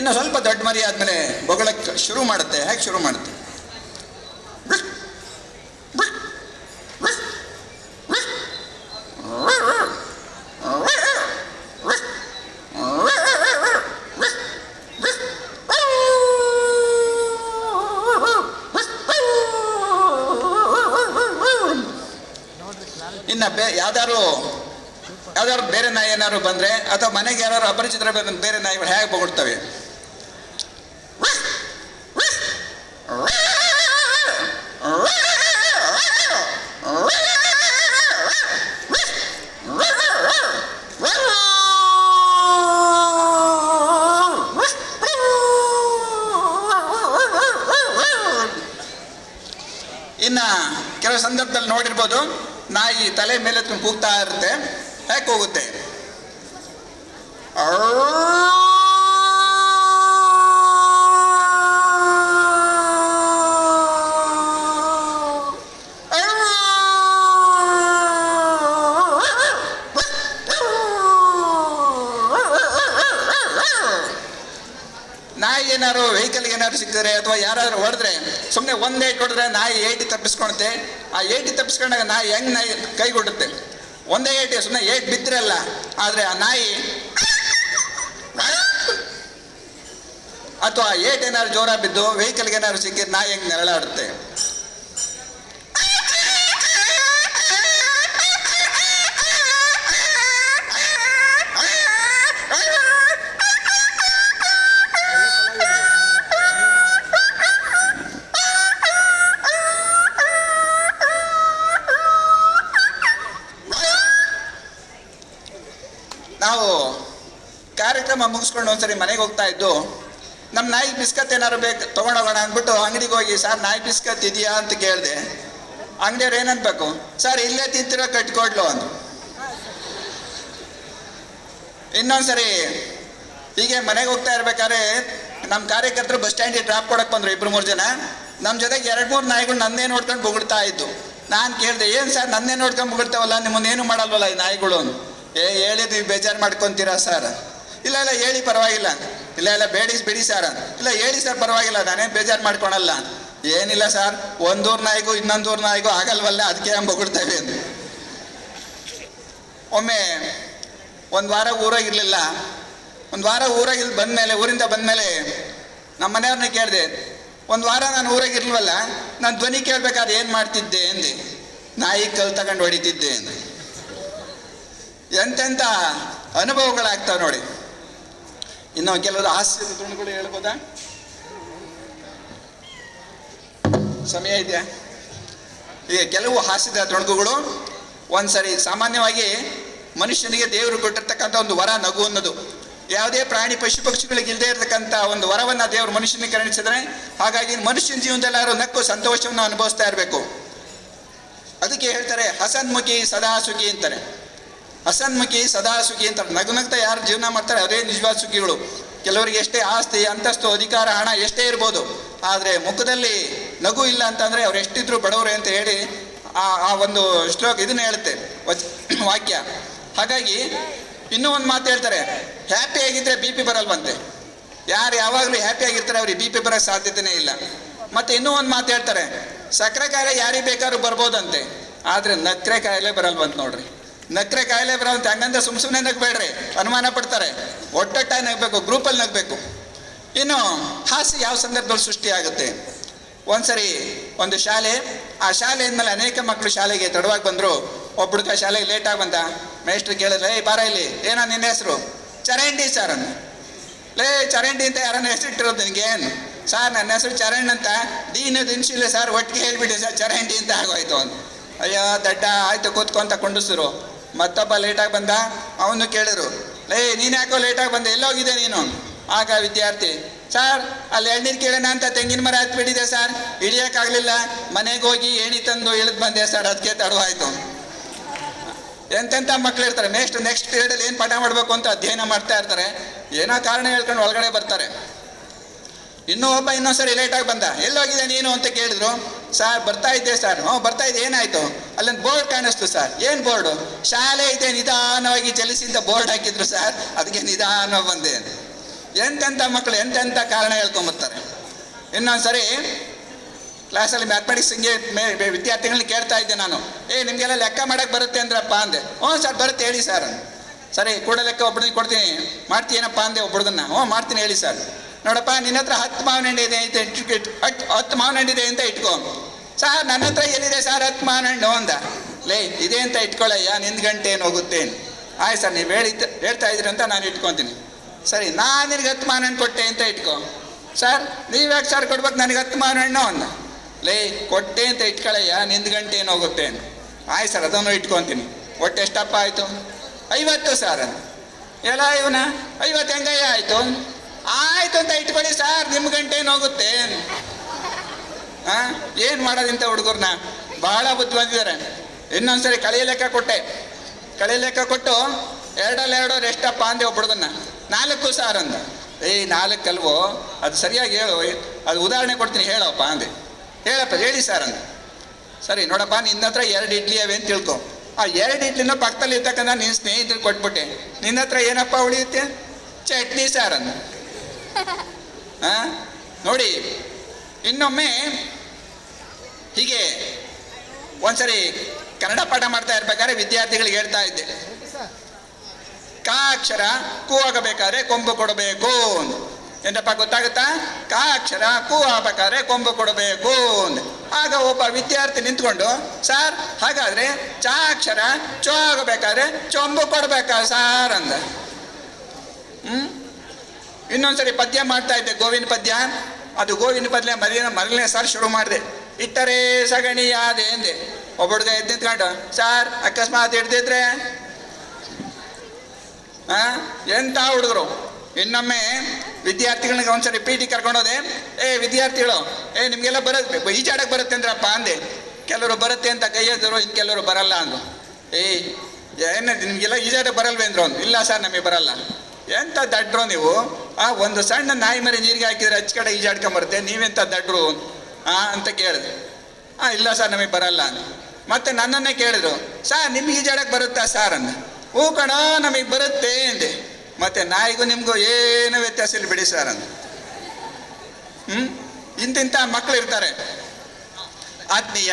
ಇನ್ನು ಸ್ವಲ್ಪ ದೊಡ್ಡ ಮರಿ ಆದಮೇಲೆ ಬೊಗಳಕ್ಕೆ ಶುರು ಮಾಡುತ್ತೆ. ಹೇಗೆ ಶುರು ಮಾಡುತ್ತೆ? ಇನ್ನು ಬೇ, ಯಾವ್ದಾದ್ರು ಯಾವ್ದಾದ್ರು ಬೇರೆ ನಾಯಿ ಏನಾದ್ರು ಬಂದ್ರೆ ಅಥವಾ ಮನೆಗೆ ಯಾರು ಅಪರಿಚಿತರ ಬೇರೆ ನಾಯಿಗಳು ಹೇಗೆ ಬೊಗಳ್ತವೆ? ಇನ್ನ ಕೆಲವು ಸಂದರ್ಭದಲ್ಲಿ ನೋಡಿರ್ಬೋದು ನಾಯಿ ತಲೆ ಮೇಲೆ ಕೂಗ್ತಾ ಇರುತ್ತೆ. ಯಾಕೆ ಹೋಗುತ್ತೆ? ನಾಯಿ ಏನಾದ್ರು ವೆಹಿಕಲ್ ಏನಾದ್ರು ಸಿಕ್ಕಿದ್ರೆ ಅಥವಾ ಯಾರಾದ್ರೂ ಹೊಡೆದ್ರೆ ಸುಮ್ಮನೆ ಒಂದ್ ಏಟ್ ಹೊಡೆದ್ರೆ ನಾಯಿ ಏಟಿ ತಪ್ಪಿಸ್ಕೊಳುತ್ತೆ. ಆ ಏಟಿ ತಪ್ಪಿಸ್ಕೊಂಡಾಗ ನಾಯಿ ಹೆಂಗ್ ನಾಯಿ ಕೈಗೊಡುತ್ತೆ? ಒಂದೇ ಏಟಿ ಸುಮ್ಮನೆ ಏಟ್ ಬಿದ್ದಿರಲ್ಲ ಆದ್ರೆ ಆ ನಾಯಿ ಅಥವಾ ಏಟ್ ಏನಾದ್ರು ಜೋರ ಬಿದ್ದು ವೆಹಿಕಲ್ಗೆ ಏನಾದ್ರು ಸಿಕ್ಕಿದ್ರೆ ನಾಯಿ ಹೆಂಗ್ ನೆರಳಾಡುತ್ತೆ? ಕಾರ್ಯಕ್ರಮ ಮುಗಿಸ್ಕೊಂಡು ಒಂದ್ಸರಿ ಮನೆಗೆ ಹೋಗ್ತಾ ಇದ್ದು ನಮ್ಮ ನಾಯಿ ಬಿಸ್ಕತ್ ಏನಾರು ಬೇಕು ತೊಗೊಂಡೋಗೋಣ ಅಂದ್ಬಿಟ್ಟು ಅಂಗಡಿಗೆ ಹೋಗಿ, ಸರ್, ನಾಯಿ ಬಿಸ್ಕತ್ ಇದೆಯಾ? ಅಂತ ಕೇಳಿದೆ. ಅಂಗಡಿಯವ್ರು ಏನನ್ಬೇಕು? ಸರ್, ಇಲ್ಲೇ ತಿಂತಿರೋ ಕಟ್ಕೊಡ್ಲು ಅಂದ್ರು. ಇನ್ನೊಂದ್ಸರಿ ಹೀಗೆ ಮನೆಗೆ ಹೋಗ್ತಾ ಇರ್ಬೇಕಾದ್ರೆ ನಮ್ಮ ಕಾರ್ಯಕರ್ತರು ಬಸ್ ಸ್ಟ್ಯಾಂಡಿಗೆ ಡ್ರಾಪ್ ಕೊಡಕ್ಕೆ ಬಂದ್ರು ಇಬ್ಬರು ಮೂರು ಜನ. ನಮ್ಮ ಜೊತೆಗೆ ಎರಡು ಮೂರು ನಾಯಿಗಳು ನನ್ನೇ ನೋಡ್ಕೊಂಡು ಬೊಗಳ್ತಾ ಇದ್ದು. ನಾನು ಕೇಳಿದೆ, ಏನು ಸರ್, ನನ್ನೇ ನೋಡ್ಕೊಂಡು ಬೊಗಳ್ತಾವಲ್ಲ? ನಿಮ್ಮನ್ನೇನು ಮಾಡಲ್ವಲ್ಲ ಈ ನಾಯಿಗಳು. ಏ, ಹೇಳಿದ್ವಿ, ಬೇಜಾರು ಮಾಡ್ಕೊತೀರಾ ಸರ್? ಇಲ್ಲ ಇಲ್ಲ, ಹೇಳಿ, ಪರವಾಗಿಲ್ಲ ಇಲ್ಲ ಇಲ್ಲ, ಬೇಡಿ, ಬಿಡಿ ಸರ್ ಇಲ್ಲ, ಹೇಳಿ ಸರ್ ಪರವಾಗಿಲ್ಲ ನಾನೇನು ಬೇಜಾರು ಮಾಡ್ಕೊಳಲ್ಲ ಏನಿಲ್ಲ ಸರ್ ಒಂದೂರ್ ನಾಯಿಗೂ ಇನ್ನೊಂದೂರ್ ನಾಯಿಗೂ ಆಗಲ್ವಲ್ಲ, ಅದಕ್ಕೆ ಬೊಗಳ್ತೇವೆ ಅಂತ ಒಮ್ಮೆ ಒಂದು ವಾರ ಊರಾಗಿರ್ಲಿಲ್ಲ ಒಂದು ವಾರ ಊರಾಗಿಲ್ ಬಂದಮೇಲೆ, ಊರಿಂದ ಬಂದಮೇಲೆ ನಮ್ಮ ಮನೆಯವ್ರನ್ನ ಕೇಳಿದೆ, ಒಂದು ವಾರ ನಾನು ಊರಾಗಿರ್ಲಿಲ್ವಲ್ಲ ನಾನು ಧ್ವನಿ ಕೇಳಬೇಕಾದ್ರೆ ಏನು ಮಾಡ್ತಿದ್ದೆ? ಅಂದೆ. ನಾಯಿ ಕಲ್ ತಗೊಂಡು ಹೊಡಿತಿದ್ದೆ ಅಂದೆ. ಎಂತೆಂಥ ಅನುಭವಗಳಾಗ್ತಾವೆ ನೋಡಿ. ಇನ್ನು ಕೆಲವರು ಹಾಸ್ಯದ ತುಣುಗಳು ಹೇಳ್ಬೋದಾ? ಸಮಯ ಇದೆಯಾ? ಈಗ ಕೆಲವು ಹಾಸ್ಯದ ತುಣುಕುಗಳು ಒಂದ್ಸರಿ ಸಾಮಾನ್ಯವಾಗಿ ಮನುಷ್ಯನಿಗೆ ದೇವರು ಕೊಟ್ಟಿರ್ತಕ್ಕಂಥ ಒಂದು ವರ, ನಗು ಅನ್ನೋದು. ಯಾವುದೇ ಪ್ರಾಣಿ, ಪಶು ಪಕ್ಷಿಗಳಿಗೆ ಇಲ್ಲದೆ ಇರತಕ್ಕಂಥ ಒಂದು ವರವನ್ನು ದೇವರು ಮನುಷ್ಯನಿಗೆ ಕರುಣಿಸಿದ್ರೆ ಹಾಗಾಗಿ ಮನುಷ್ಯನ ಜೀವನದಲ್ಲಿ ಯಾರು ನಕ್ಕು ಸಂತೋಷವನ್ನು ಅನುಭವಿಸ್ತಾ ಇರಬೇಕು. ಅದಕ್ಕೆ ಹೇಳ್ತಾರೆ, ಹಸನ್ಮುಖಿ ಸದಾ ಸುಖಿ ಅಂತಾರೆ. ಹಸನ್ಮುಖಿ ಸದಾ ಸುಖಿ ಅಂತ ನಗು ನಗ್ತಾ ಯಾರು ಜೀವನ ಮಾಡ್ತಾರೆ ಅದೇ ನಿಜವಾದ ಸುಖಿಗಳು. ಕೆಲವರಿಗೆ ಎಷ್ಟೇ ಆಸ್ತಿ, ಅಂತಸ್ತು, ಅಧಿಕಾರ, ಹಣ ಎಷ್ಟೇ ಇರ್ಬೋದು, ಆದರೆ ಮುಖದಲ್ಲಿ ನಗು ಇಲ್ಲ ಅಂತಂದರೆ ಅವ್ರು ಎಷ್ಟಿದ್ರು ಬಡವರು ಅಂತ ಹೇಳಿ ಆ ಆ ಒಂದು ಶ್ಲೋಕ ಇದನ್ನ ಹೇಳುತ್ತೆ ವಾಕ್ಯ. ಹಾಗಾಗಿ ಇನ್ನೂ ಒಂದು ಮಾತು ಹೇಳ್ತಾರೆ ಹ್ಯಾಪಿ ಆಗಿದ್ರೆ ಬಿ ಪಿ ಬರಲ್ವಂತೆ. ಯಾರು ಯಾವಾಗಲೂ ಹ್ಯಾಪಿ ಆಗಿರ್ತಾರೆ, ಅವ್ರಿಗೆ ಬಿ ಪಿ ಬರೋಕ್ಕೆ ಸಾಧ್ಯತೆನೇ ಇಲ್ಲ. ಮತ್ತೆ ಇನ್ನೂ ಒಂದು ಮಾತು ಹೇಳ್ತಾರೆ ಸಕ್ಕರೆ ಕಾಯಿಲೆ ಯಾರಿಗೆ ಬೇಕಾದ್ರೂ ಬರ್ಬೋದಂತೆ. ಆದರೆ ನಕ್ಕರೆ ಕಾಯಿಲೆ ಬರಲ್ವಂತ ನೋಡ್ರಿ. ನಕ್ರೆ ಕಾಯಿಲೆ ಬರೋಂತ ಹಂಗಂದ್ರೆ ಸುಮ್ ಸುಮ್ಮನೆ ನಗ್ಬೇಡ್ರಿ. ಅನುಮಾನ ಪಡ್ತಾರೆ. ಒಟ್ಟೊಟ್ಟಾಗಿ ನಗ್ಬೇಕು ಗ್ರೂಪಲ್ಲಿ ನಗ್ಬೇಕು. ಇನ್ನು ಹಾಸ್ಯ ಯಾವ ಸಂದರ್ಭದಲ್ಲಿ ಸೃಷ್ಟಿ ಆಗುತ್ತೆ ಒಂದ್ಸರಿ ಒಂದು ಶಾಲೆ, ಆ ಶಾಲೆ ಅಂದ್ಮೇಲೆ ಅನೇಕ ಮಕ್ಕಳು ಶಾಲೆಗೆ ತಡವಾಗಿ ಬಂದರು. ಒಬ್ಬ ಶಾಲೆಗೆ ಲೇಟಾಗಿ ಬಂದ. ಮೇಸ್ಟ್ರಿ ಕೇಳಿದ್ರೆ, ಏಯ್, ಬಾರ ಇಲ್ಲಿ. ಏನೋ ನಿನ್ನ ಹೆಸರು? ಚರಂಡಿ ಸರ್ ಅಂದ ಲೇ, ಚರಂಡಿ ಅಂತ ಯಾರನ್ನ ಹೆಸರಿಟ್ಟಿರೋದು ನಿನಗೆ ಏನು? ಸರ್, ನನ್ನ ಹೆಸರು ಚರಣ್ ಅಂತ. ದೀನು ದಿನ್ಸಿಲ್ಲ ಸರ್ ಒಟ್ಟಿಗೆ ಹೇಳ್ಬಿಡಿ ಸರ್, ಚರಂಡಿ ಅಂತ ಆಗೋಯ್ತು ಅಂತ. ಅಯ್ಯೋ, ದಡ್ಡ, ಆಯ್ತು ಕೂತ್ಕೊಂತ ಕೊಂಡಿಸಿರು. ಮತ್ತೊಬ್ಬ ಲೇಟಾಗಿ ಬಂದ? ಅವನು ಕೇಳಿದ್ರು, ಲೇ, ನೀನು ಯಾಕೋ ಲೇಟಾಗಿ ಬಂದೆ? ಎಲ್ಲೋಗಿದೆ ನೀನು? ಆಗ ವಿದ್ಯಾರ್ಥಿ, ಸರ್, ಅಲ್ಲಿ ಎಳ್ನೀರು ಕೇಳೋಣ ಅಂತ ತೆಂಗಿನ ಮರ ಹತ್ಬಿಟ್ಟಿದೆ ಸರ್? ಹಿಡಿಯೋಕ್ಕಾಗಲಿಲ್ಲ. ಮನೆಗೆ ಹೋಗಿ ಏಣಿ ತಂದು ಇಳಿದು ಬಂದೆ ಸರ್ ಅದಕ್ಕೆ ತಡವಾಯಿತು. ಎಂತೆಂಥ ಮಕ್ಳು ಇರ್ತಾರೆ? ನೆಕ್ಸ್ಟ್ ನೆಕ್ಸ್ಟ್ ಪೀರಿಯಡಲ್ಲಿ ಏನು ಪಾಠ ಮಾಡಬೇಕು ಅಂತ ಅಧ್ಯಯನ ಮಾಡ್ತಾ ಇರ್ತಾರೆ. ಏನೋ ಕಾರಣ ಹೇಳ್ಕೊಂಡು ಒಳಗಡೆ ಬರ್ತಾರೆ. ಇನ್ನೂ ಒಬ್ಬ ಇನ್ನೊಂದ್ಸರಿ ಲೇಟಾಗಿ ಬಂದ ಎಲ್ಲೋಗಿದೆ ನೀನು? ಅಂತ ಕೇಳಿದ್ರು. ಸರ್ ಬರ್ತಾ ಇದ್ದೆ ಸರ್ ಹ್ಞೂ ಬರ್ತಾ ಇದ್ದೆ. ಏನಾಯ್ತು? ಅಲ್ಲೊಂದು ಬೋರ್ಡ್ ಕಾಣಿಸ್ತು ಸರ್ ಏನು ಬೋರ್ಡು ಶಾಲೆ ಇದೆ, ನಿಧಾನವಾಗಿ ಚಲಿಸಿ ಅಂತ ಬೋರ್ಡ್ ಹಾಕಿದ್ರು ಸರ್ ಅದಕ್ಕೆ ನಿಧಾನ ಬಂದೆ ಎಂತೆಂಥ ಮಕ್ಕಳು ಎಂತೆಂಥ ಕಾರಣ ಹೇಳ್ಕೊಂಬರ್ತಾರೆ ಇನ್ನೊಂದ್ಸರಿ ಕ್ಲಾಸಲ್ಲಿ ಮ್ಯಾಥಮೆಟಿಕ್ಸ್ ಹಿಂಗೆ ಮೇ- ವಿದ್ಯಾರ್ಥಿಗಳನ್ನ ಕೇಳ್ತಾ ಇದ್ದೆ ನಾನು. ಏ, ನಿಮಗೆಲ್ಲ ಲೆಕ್ಕ ಮಾಡಕ್ಕೆ ಬರುತ್ತೆ ಅಂದ್ರಪ್ಪ ಅಂದೆ. ಹ್ಞೂ ಸರ್ ಬರುತ್ತೆ, ಹೇಳಿ ಸರ್ ಸರಿ ಕೂಡ ಲೆಕ್ಕ ಒಬ್ಬನಿಗೆ ಕೊಡ್ತೀನಿ. ಮಾಡ್ತೀನಪ್ಪ ಅಂದೆ ಒಬ್ಬಡ್ದನ್ನ ಹ್ಞೂ, ಮಾಡ್ತೀನಿ, ಹೇಳಿ ಸರ್ ನೋಡಪ್ಪ, ನಿನ್ನ ಹತ್ರ ಹತ್ತು ಮಾವಿನ ಹಣ್ಣು ಇದೆ ಅಂತ ಇಟ್ಟು ಇಟ್- ಹತ್ತು ಹತ್ತು ಮಾವಿನ ಹಣ್ಣು ಇದೆ ಅಂತ ಇಟ್ಕೊ. ಸಾರ್, ನನ್ನ ಹತ್ರ ಎಲ್ಲಿದೆ ಸಾರ್ ಹತ್ತು ಮಾವಿನ ಹಣ್ಣು ಅಂದ. ಲೇ, ಇದೆ ಅಂತ ಇಟ್ಕೊಳ್ಳಯ್ಯ ನಿಂದು ಗಂಟೆ ಏನು ಹೋಗುತ್ತೆ ಆಯ್ತು ಸರ್, ನೀವು ಹೇಳಿದ್ದ, ಹೇಳ್ತಾ ಇದ್ರಿ ಅಂತ ನಾನು ಇಟ್ಕೊತೀನಿ. ಸರಿ, ನಾನು ನಿನಗೆ ಹತ್ತು ಮಾವಿನ ಹಣ್ಣು ಕೊಟ್ಟೆ ಅಂತ ಇಟ್ಕೊ. ಸರ್ ನೀವ್ಯಾಕೆ ಸರ್ ಕೊಡ್ಬೇಕು ನನಗೆ ಹತ್ತು ಮಾವಿನ ಹಣ್ಣು ಅಂದ. ಲೇ, ಕೊಟ್ಟೆ ಅಂತ ಇಟ್ಕೊಳ್ಳಯ್ಯ ನಿಂದು ಗಂಟೆ ಏನು ಹೋಗುತ್ತೆ ಅಂತ ಆಯ್ತು ಸರ್, ಅದನ್ನು ಇಟ್ಕೊತೀನಿ. ಒಟ್ಟು ಎಷ್ಟಪ್ಪ ಆಯಿತು? ಐವತ್ತು ಸಾರ್ ಎಲ್ಲ ಇವನ? ಐವತ್ತು ಹೆಂಗಯ್ಯ ಆಯಿತು? ಆಯ್ತು ಅಂತ ಇಟ್ಕೊಳ್ಳಿ ಸರ್ ನಿಮ್ಮ ಗಂಟೆ ಏನು ಹೋಗುತ್ತೆ ಆ, ಏನು ಮಾಡೋದಿಂತ ಹುಡುಗರ್ನ? ಬಹಳ ಬುದ್ಧಿ ಬಂದಿದ್ದಾರೆ ಇನ್ನೊಂದ್ಸರಿ ಕಳೆಯ ಲೆಕ್ಕ ಕೊಟ್ಟೆ. ಕಳೆಯ ಲೆಕ್ಕ ಕೊಟ್ಟು ಎರಡಲ್ಲ ಎರಡು ಎಷ್ಟಪ್ಪ ಅಂದೆ ಒಬ್ಬ ಹುಡುಗನ್ನ. ನಾಲ್ಕು ಸಾರ್ ಅಂದ. ಏಯ್ ನಾಲ್ಕಲ್ವೋ? ಅದು ಸರಿಯಾಗಿ ಹೇಳು. ಅದು ಉದಾಹರಣೆ ಕೊಡ್ತೀನಿ, ಹೇಳಪ್ಪ ಅಂದೆ. ಹೇಳಪ್ಪ, ಹೇಳಿ ಸರ್ ಅಂದ. ಸರಿ, ನೋಡಪ್ಪ, ನಿನ್ನ ಹತ್ರ ಎರಡು ಇಡ್ಲಿ ಅವೆ ಅಂತ ತಿಳ್ಕೊ. ಆ ಎರಡು ಇಡ್ಲಿನ ಪಕ್ಕದಲ್ಲಿ ಇರ್ತಕ್ಕಂಥ ನಿನ್ನ ಸ್ನೇಹಿತರು ಕೊಟ್ಬಿಟ್ಟೆ. ನಿನ್ನ ಹತ್ರ ಏನಪ್ಪ ಉಳಿಯುತ್ತೆ? ಚಟ್ನಿ ಸಾರ್ ಅಂದ? ನೋಡಿ, ಇನ್ನೊಮ್ಮೆ ಹೀಗೆ ಒಂದ್ಸರಿ ಕನ್ನಡ ಪಾಠ ಮಾಡ್ತಾ ಇರ್ಬೇಕಾದ್ರೆ ವಿದ್ಯಾರ್ಥಿಗಳಿಗೆ ಹೇಳ್ತಾ ಇದ್ದೆ. ಕಾ ಅಕ್ಷರ ಕೂ ಆಗಬೇಕಾದ್ರೆ ಕೊಂಬು ಕೊಡಬೇಕು ಅಂತ ಏನಪ್ಪ, ಗೊತ್ತಾಗುತ್ತಾ? ಕಾ ಅಕ್ಷರ ಕೂ ಆಗಬೇಕಾದ್ರೆ ಕೊಂಬು ಕೊಡಬೇಕು ಅಂತ ಆಗ ಒಬ್ಬ ವಿದ್ಯಾರ್ಥಿ ನಿಂತ್ಕೊಂಡು, ಸರ್, ಹಾಗಾದ್ರೆ ಚಾ ಅಕ್ಷರ ಚೋ ಆಗಬೇಕಾದ್ರೆ ಚೊಂಬು ಕೊಡಬೇಕಾ ಸಾರ್? ಅಂದ. ಹ್ಮ್? ಇನ್ನೊಂದ್ಸರಿ ಪದ್ಯ ಮಾಡ್ತಾ ಇದ್ದೆ, ಗೋವಿನ ಪದ್ಯ. ಅದು ಗೋವಿನ ಪದ್ಯ ಮರಿನ ಮರಲನೇ ಸಾರ್ ಶುರು ಮಾಡಿದೆ. ಇಟ್ಟರೆ ಸಗಣಿ ಯಾದೆ ಎಂದೆ. ಒಬ್ಬ ಹುಡುಗ ಎದ್ದು ಸಾರ್, ಅಕಸ್ಮಾತ್ ಹಿಡ್ದಿದ್ರೆ? ಹಾ ಎಂತ ಹುಡುಗರು? ಇನ್ನೊಮ್ಮೆ ವಿದ್ಯಾರ್ಥಿಗಳಿಗೆ ಒಂದ್ಸರಿ ಪಿ ಟಿ ಕರ್ಕೊಂಡೋದೆ ಏ, ವಿದ್ಯಾರ್ಥಿಗಳು, ಏ, ನಿಮಗೆಲ್ಲ ಬರುತ್ತೆ, ಈಜಾಡಕ್ಕೆ ಬರುತ್ತೆ ಅಂದ್ರಪ್ಪ ಅಂದೆ. ಕೆಲವರು ಬರುತ್ತೆ ಅಂತ ಕೈ ಎದ್ರು ಇನ್ನು ಕೆಲವರು ಬರಲ್ಲ ಅಂದ್ರು. ಏಯ್ ಏನು ನಿಮಗೆಲ್ಲ ಈಜಾಡಕ್ಕೆ ಬರಲ್ವೇ ಅಂದ್ರು ಇಲ್ಲ ಸರ್, ನಮಗೆ ಬರಲ್ಲ. ಎಂತ ದಡ್ರು ನೀವು? ಆ ಒಂದು ಸಣ್ಣ ನಾಯಿ ಮರಿ ನೀರಿಗೆ ಹಾಕಿದ್ರೆ ಹಚ್ಚ ಕಡೆ ಈಜಾಡ್ಕೊಂಬರುತ್ತೆ, ನೀವೆಂತ ದಡ್ರು? ಆ, ಅಂತ ಕೇಳಿದೆ ಆ, ಇಲ್ಲ ಸರ್ ನಮಗೆ ಬರಲ್ಲ ಅಂತ. ಮತ್ತೆ ನನ್ನನ್ನೇ ಕೇಳಿದ್ರು ಸರ್ ನಿಮ್ಗೆ ಈಜಾಡಕ್ಕೆ ಬರುತ್ತಾ ಸಾರ್ ಅನ್ನ ಹೂ ಕಣ, ನಮಗೆ ಬರುತ್ತೆ ಎಂದೆ ಮತ್ತೆ ನಾಯಿಗೂ ನಿಮಗೂ ಏನು ವ್ಯತ್ಯಾಸ ಇಲ್ಲ ಬಿಡಿ ಸರ್ ಅಂತ ಹ್ಮ್? ಇಂತಿಂಥ ಮಕ್ಕಳು ಇರ್ತಾರೆ. ಆತ್ಮೀಯ.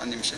ಒಂದು ನಿಮಿಷ.